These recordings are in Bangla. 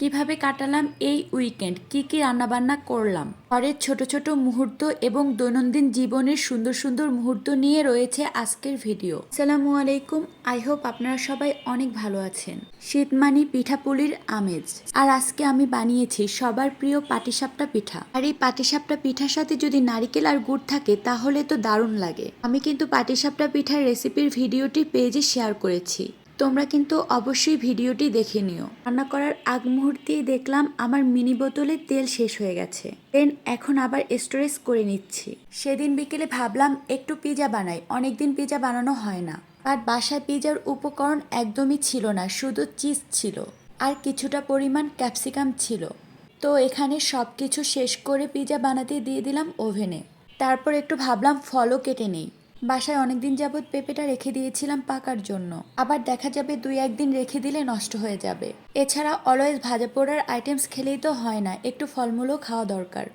কীভাবে কাটালাম এই উইকেন্ড? কি কি রান্নাবান্না করলাম? ঘরের ছোট ছোট মুহূর্ত এবং দৈনন্দিন জীবনের সুন্দর সুন্দর মুহূর্ত নিয়ে রয়েছে আজকের ভিডিও। আসসালামু আলাইকুম। আই হোপ আপনারা সবাই অনেক ভালো আছেন। শীতমানি পিঠাপুলির আমেজ। আর আজকে আমি বানিয়েছি সবার প্রিয় পাটিসাপটা পিঠা। আর এই পাটিসাপটা পিঠার সাথে যদি নারিকেল আর গুড় থাকে, তাহলে তো দারুণ লাগে। আমি কিন্তু পাটিসাপটা পিঠার রেসিপির ভিডিওটি পেজে শেয়ার করেছি। তোমরা কিন্তু অবশ্যই ভিডিওটি দেখে নিও। রান্না করার আগ মুহূর্তেই দেখলাম আমার মিনি বোতলে তেল শেষ হয়ে গেছে। দেন এখন আবার স্টোরেজ করে নিচ্ছি। সেদিন বিকেলে ভাবলাম, একটু পিজা বানাই। অনেকদিন পিজা বানানো হয় না। আর বাসায় পিজার উপকরণ একদমই ছিল না, শুধু চিজ ছিল। আর কিছুটা পরিমাণ ক্যাপসিকাম ছিল। তো এখানে সব কিছু শেষ করে পিজা বানাতে দিয়ে দিলাম ওভেনে। তারপর একটু ভাবলাম ফলও কেটে নেই। বাসায় অনেকদিন যাবৎ পেঁপেটা রেখে দিয়েছিলাম পাকার জন্য। আবার দেখা যাবে দুই একদিন রেখে দিলে নষ্ট হয়ে যাবে। এছাড়া অলওয়েজ ভাজা পোড়ার আইটেমস খেলেই তো হয় না, একটু ফলমূলও খাওয়া দরকার।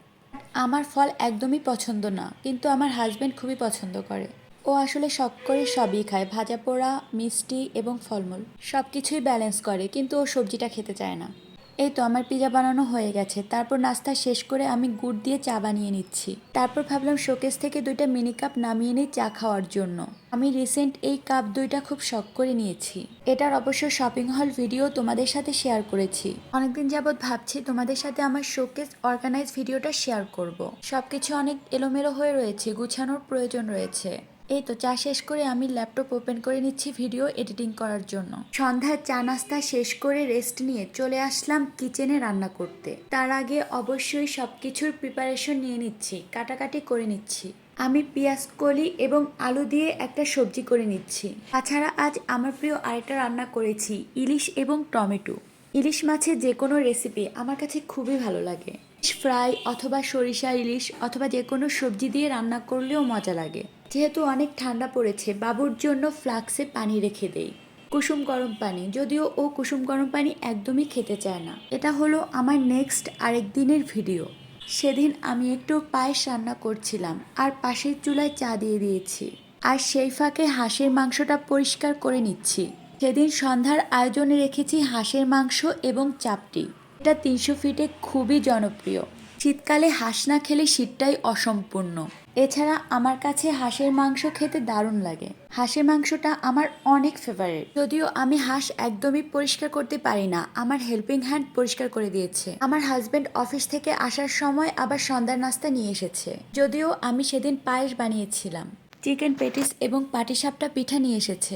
আমার ফল একদমই পছন্দ না, কিন্তু আমার হাজবেন্ড খুবই পছন্দ করে। ও আসলে শখ করে সবই খায়, ভাজা পোড়া, মিষ্টি এবং ফলমূল। সব কিছুই ব্যালেন্স করে, কিন্তু ও সবজিটা খেতে চায় না। এই তো আমার পিজা বানানো হয়ে গেছে। তারপর নাস্তা শেষ করে আমি গুড় দিয়ে চা বানিয়ে নিচ্ছি। তারপর ভাবলাম শোকেস থেকে দুইটা মিনি কাপ নামিয়ে নিই চা খাওয়ার জন্য। আমি রিসেন্ট এই কাপ দুইটা খুব শখ করে নিয়েছি। এটার অবশ্য শপিং হল ভিডিও তোমাদের সাথে শেয়ার করেছি। অনেকদিন যাবৎ ভাবছি তোমাদের সাথে আমার শোকেস অর্গানাইজ ভিডিওটা শেয়ার করব। সবকিছু অনেক এলোমেলো হয়ে রয়েছে, গুছানোর প্রয়োজন রয়েছে। এই তো, চা শেষ করে আমি ল্যাপটপ ওপেন করে নিচ্ছি ভিডিও এডিটিং করার জন্য। সন্ধ্যার চা নাস্তা শেষ করে রেস্ট নিয়ে চলে আসলাম কিচেনে রান্না করতে। তার আগে অবশ্যই সব কিছুর প্রিপারেশন নিয়ে নিচ্ছি, কাটাকাটি করে নিচ্ছি। আমি পেঁয়াজ, কলি এবং আলু দিয়ে একটা সবজি করে নিচ্ছি। তাছাড়া আজ আমার প্রিয় আরেকটা রান্না করেছি, ইলিশ এবং টমেটো। ইলিশ মাছের যে কোনো রেসিপি আমার কাছে খুবই ভালো লাগে। ফ্রাই অথবা সরিষা ইলিশ অথবা যে কোনো সবজি দিয়ে রান্না করলেও মজা লাগে। যেহেতু অনেক ঠান্ডা পড়েছে, বাবুর জন্য ফ্লাক্সে পানি রেখে দেই। কুসুম গরম পানি, যদিও ও কুসুম গরম পানি একদমই খেতে চায় না। এটা হলো আমার নেক্সট আরেক দিনের ভিডিও। সেদিন আমি একটু পায়েস রান্না করছিলাম, আর পাশের চুলায় চা দিয়ে দিয়েছি। আর সেই ফাঁকে হাঁসের মাংসটা পরিষ্কার করে নিচ্ছি। সেদিন সন্ধ্যার আয়োজনে রেখেছি হাঁসের মাংস এবং চাপটি। এটা তিনশো ফিটে খুবই জনপ্রিয়। শীতকালে হাঁস না খেলে শীতটাই অসম্পূর্ণ। এছাড়া আমার কাছে হাঁসের মাংস খেতে দারুণ লাগে। হাঁসের মাংসটা আমার অনেক ফেভারিট যদিও আমি হাঁস একদমই পরিষ্কার করতে পারি না, আমার হেল্পিং হ্যান্ড পরিষ্কার করে দিয়েছে। আমার হাজবেন্ড অফিস থেকে আসার সময় আবার সন্ধ্যার নাস্তা নিয়ে এসেছে। যদিও আমি সেদিন পায়েস বানিয়েছিলাম। চিকেন পেটিস এবং পাটিসাপটা পিঠা নিয়ে এসেছে।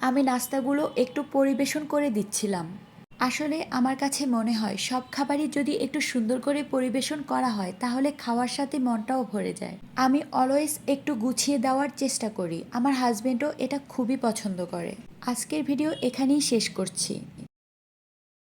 আমি নাস্তাগুলো একটু পরিবেশন করে দিচ্ছিলাম। আসলে আমার কাছে মনে হয় সব খাবারই যদি একটু সুন্দর করে পরিবেশন করা হয়, তাহলে খাওয়ার সাথে মনটাও ভরে যায়। আমি অলওয়েজ একটু গুছিয়ে দেওয়ার চেষ্টা করি। আমার হাজব্যান্ডও এটা খুবই পছন্দ করে। আজকের ভিডিও এখানেই শেষ করছি।